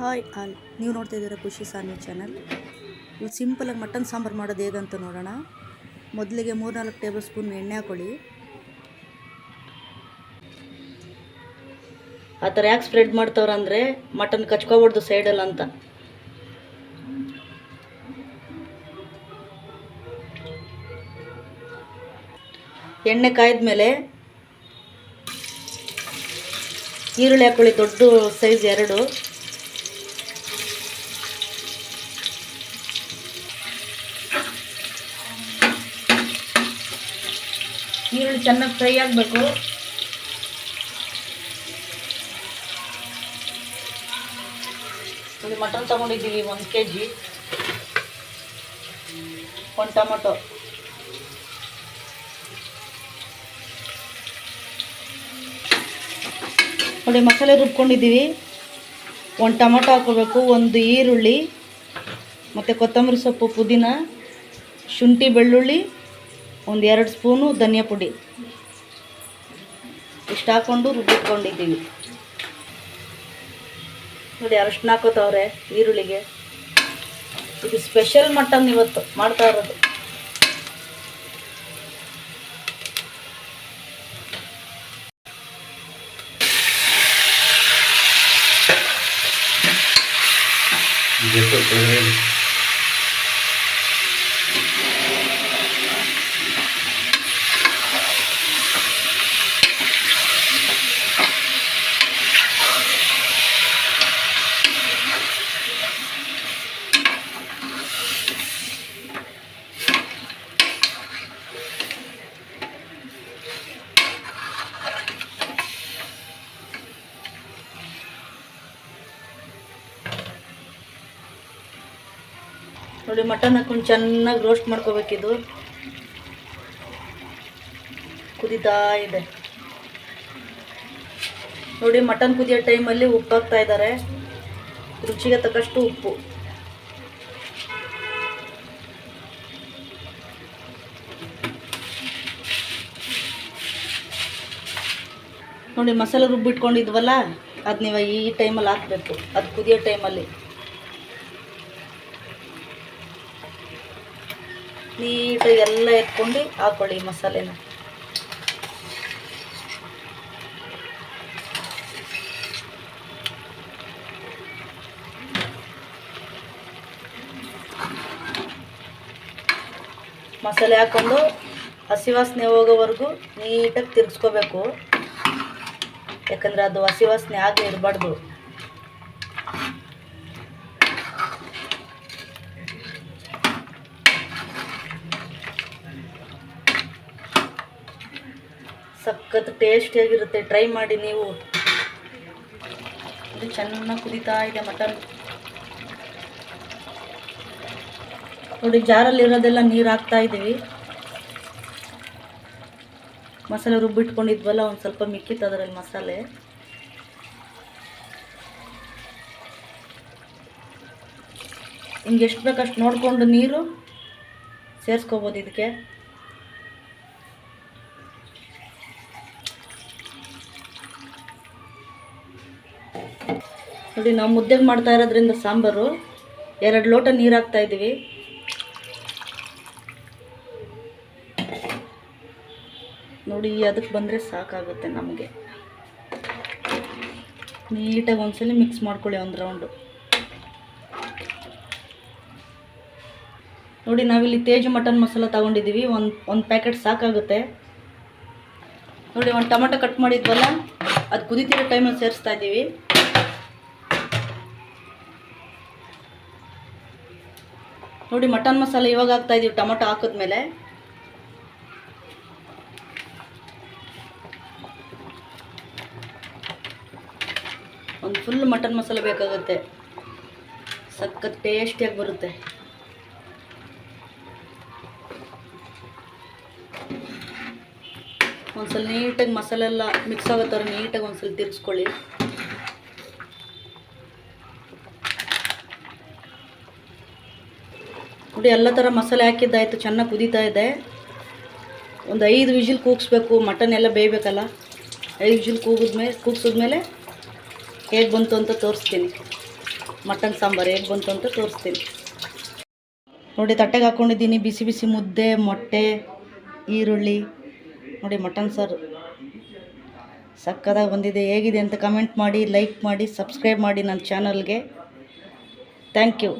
Hi all ನೀವು ನೋಡ್ತಾ ಇದ್ದೀರಾ ಖುಷಿ ಸಾನ್ವಿ ಚಾನಲ್. ಇವತ್ತು ಸಿಂಪಲಾಗಿ ಮಟನ್ ಸಾಂಬಾರು ಮಾಡೋದು ಹೇಗಂತ ನೋಡೋಣ. ಮೊದಲಿಗೆ ಮೂರ್ನಾಲ್ಕು ಟೇಬಲ್ ಸ್ಪೂನ್ ಎಣ್ಣೆ ಹಾಕೊಳ್ಳಿ. ಆ ಥರ ಯಾಕೆ ಸ್ಪ್ರೆಡ್ ಮಾಡ್ತವ್ರಂದರೆ ಮಟನ್ ಕಚ್ಕೋಬಾರ್ದು ಸೈಡಲ್ಲಿ ಅಂತ. ಎಣ್ಣೆ ಕಾಯ್ದ್ಮೇಲೆ ಈರುಳ್ಳಿ ಹಾಕೊಳ್ಳಿ, ದೊಡ್ಡ ಸೈಜ್ ಎರಡು. ಈರುಳ್ಳಿ ಚೆನ್ನಾಗಿ ಫ್ರೈ ಆಗಬೇಕು. ಇಲ್ಲಿ ಮಟನ್ ತೊಗೊಂಡಿದ್ದೀವಿ, ಒಂದು ಕೆ ಜಿ ಒಂದು ಟೊಮೊಟೊ. ನೋಡಿ, ಮಸಾಲೆ ರುಬ್ಕೊಂಡಿದ್ದೀವಿ. ಒಂದು ಟೊಮೊಟೊ ಹಾಕೋಬೇಕು ಒಂದು ಈರುಳ್ಳಿ, ಮತ್ತು ಕೊತ್ತಂಬರಿ ಸೊಪ್ಪು, ಪುದೀನ, ಶುಂಠಿ, ಬೆಳ್ಳುಳ್ಳಿ ಒಂದು ಎರಡು ಸ್ಪೂನು ಧನಿಯಾ ಪುಡಿ. ಇಷ್ಟು ಹಾಕ್ಕೊಂಡು ರುಬ್ಬಿಟ್ಕೊಂಡಿದ್ದೀವಿ. ನೋಡಿ, ಅರಶಿನ ಹಾಕೋತವ್ರೆ ಈರುಳ್ಳಿಗೆ. ಇದು ಸ್ಪೆಷಲ್ ಮಟನ್ ಇವತ್ತು ಮಾಡ್ತಾ ಇರೋದು. ನೋಡಿ ಮಟನ್ ಹಾಕೊಂಡು ಚೆನ್ನಾಗಿ ರೋಸ್ಟ್ ಮಾಡ್ಕೋಬೇಕಿದು ಕುದೀತಾ ಇದೆ. ನೋಡಿ ಮಟನ್ ಕುದಿಯೋ ಟೈಮಲ್ಲಿ ಉಪ್ಪು ಹಾಕ್ತಾ ಇದ್ದಾರೆ. ರುಚಿಗೆ ತಕ್ಕಷ್ಟು ಉಪ್ಪು. ನೋಡಿ, ಮಸಾಲೆ ರುಬ್ಬಿಟ್ಕೊಂಡಿದ್ವಲ್ಲ ಅದು ನೀವು ಈ ಟೈಮಲ್ಲಿ ಹಾಕಬೇಕು. ಅದು ಕುದಿಯೋ ಟೈಮಲ್ಲಿ ನೀಟಾಗಿ ಎಲ್ಲ ಎತ್ಕೊಂಡು ಹಾಕೊಳ್ಳಿ ಮಸಾಲೆನ. ಮಸಾಲೆ ಹಾಕ್ಕೊಂಡು ಹಸಿ ವಾಸನೆ ಹೋಗೋವರೆಗೂ ನೀಟಾಗಿ ತಿರ್ಗಿಸ್ಕೋಬೇಕು. ಯಾಕಂದರೆ ಅದು ಹಸಿ ವಾಸನೆ ಆಗೇ ಇರಬಾರ್ದು. ಸಖತ್ ಟೇಸ್ಟಿಯಾಗಿರುತ್ತೆ ಟ್ರೈ ಮಾಡಿ ನೀವು. ಇದು ಚೆನ್ನಾಗಿ ಕುದೀತಾ ಇದೆ ಮಟನ್. ನೋಡಿ, ಜಾರಲ್ಲಿ ಇರೋದೆಲ್ಲ ನೀರು ಹಾಕ್ತಾ ಇದ್ದೀವಿ ಮಸಾಲೆ ರುಬ್ಬಿಟ್ಕೊಂಡಿದ್ವಲ್ಲ ಒಂದು ಸ್ವಲ್ಪ ಮಿಕ್ಕಿತ್ತು ಅದರಲ್ಲಿ ಮಸಾಲೆ. ನಿಮ್ಗೆ ಎಷ್ಟು ಬೇಕಷ್ಟು ನೋಡಿಕೊಂಡು ನೀರು ಸೇರಿಸ್ಕೋಬೋದು ಇದಕ್ಕೆ. ನೋಡಿ, ನಾವು ಮುದ್ದೆಗೆ ಮಾಡ್ತಾ ಇರೋದ್ರಿಂದ ಸಾಂಬಾರು. ಎರಡು ಲೋಟ ನೀರು ಹಾಕ್ತಾ ಇದ್ದೀವಿ. ನೋಡಿ, ಅದಕ್ಕೆ ಬಂದರೆ ಸಾಕಾಗುತ್ತೆ ನಮಗೆ. ನೀಟಾಗಿ ಒಂದ್ಸಲ ಮಿಕ್ಸ್ ಮಾಡ್ಕೊಳ್ಳಿ ಒಂದು ರೌಂಡು ನೋಡಿ, ನಾವಿಲ್ಲಿ ತೇಜು ಮಟನ್ ಮಸಾಲ ತಗೊಂಡಿದ್ದೀವಿ. ಒಂದು ಒಂದು ಪ್ಯಾಕೆಟ್ ಸಾಕಾಗುತ್ತೆ. ನೋಡಿ, ಒಂದು ಟೊಮೆಟೊ ಕಟ್ ಮಾಡಿದ್ವಲ್ಲ, ಅದು ಕುದಿತಿರೋ ಟೈಮಲ್ಲಿ ಸೇರಿಸ್ತಾ ಇದ್ದೀವಿ. ನೋಡಿ, ಮಟನ್ ಮಸಾಲೆ ಇವಾಗ ಹಾಕ್ತಾ ಇದೀವಿ, ಟೊಮೊಟೊ ಹಾಕಿದ್ಮೇಲೆ. ಒಂದು ಫುಲ್ ಮಟನ್ ಮಸಾಲೆ ಬೇಕಾಗುತ್ತೆ. ಸಖತ್ ಟೇಸ್ಟಿಯಾಗಿ ಬರುತ್ತೆ. ಒಂದ್ಸಲ ನೀಟಾಗಿ ಮಸಾಲೆ ಎಲ್ಲ ಮಿಕ್ಸ್ ಆಗೋ ಥರ ನೀಟಾಗಿ ಒಂದ್ಸಲ ತಿರ್ಗಿಸ್ಕೊಳ್ಳಿ ನೋಡಿ ಎಲ್ಲ ಥರ ಮಸಾಲೆ ಹಾಕಿದ್ದಾಯಿತು, ಚೆನ್ನಾಗಿ ಕುದೀತಾ ಇದೆ. ಒಂದು ಐದು ವಿಜಿಲ್ ಕೂಗಿಸ್ಬೇಕು ಮಟನ್ ಎಲ್ಲ ಬೇಯಬೇಕಲ್ಲ? ಐದು ವಿಜಿಲ್ ಕೂಗಿದ್ಮೇಲೆ ಕೂಗ್ಸಿದ್ಮೇಲೆ ಹೇಗೆ ಬಂತು ಅಂತ ತೋರಿಸ್ತೀನಿ. ಮಟನ್ ಸಾಂಬಾರು ಹೇಗೆ ಬಂತು ಅಂತ ತೋರಿಸ್ತೀನಿ. ನೋಡಿ, ತಟ್ಟೆಗೆ ಹಾಕ್ಕೊಂಡಿದ್ದೀನಿ ಬಿಸಿ ಬಿಸಿ ಮುದ್ದೆ, ಮೊಟ್ಟೆ, ಈರುಳ್ಳಿ. ನೋಡಿ ಮಟನ್ ಸಾರು ಸಕ್ಕದಾಗಿ ಬಂದಿದೆ, ಹೇಗಿದೆ ಅಂತ ಕಮೆಂಟ್ ಮಾಡಿ ಲೈಕ್ ಮಾಡಿ ಸಬ್ಸ್ಕ್ರೈಬ್ ಮಾಡಿ ನನ್ನ ಚಾನಲ್ಗೆ ಥ್ಯಾಂಕ್ ಯು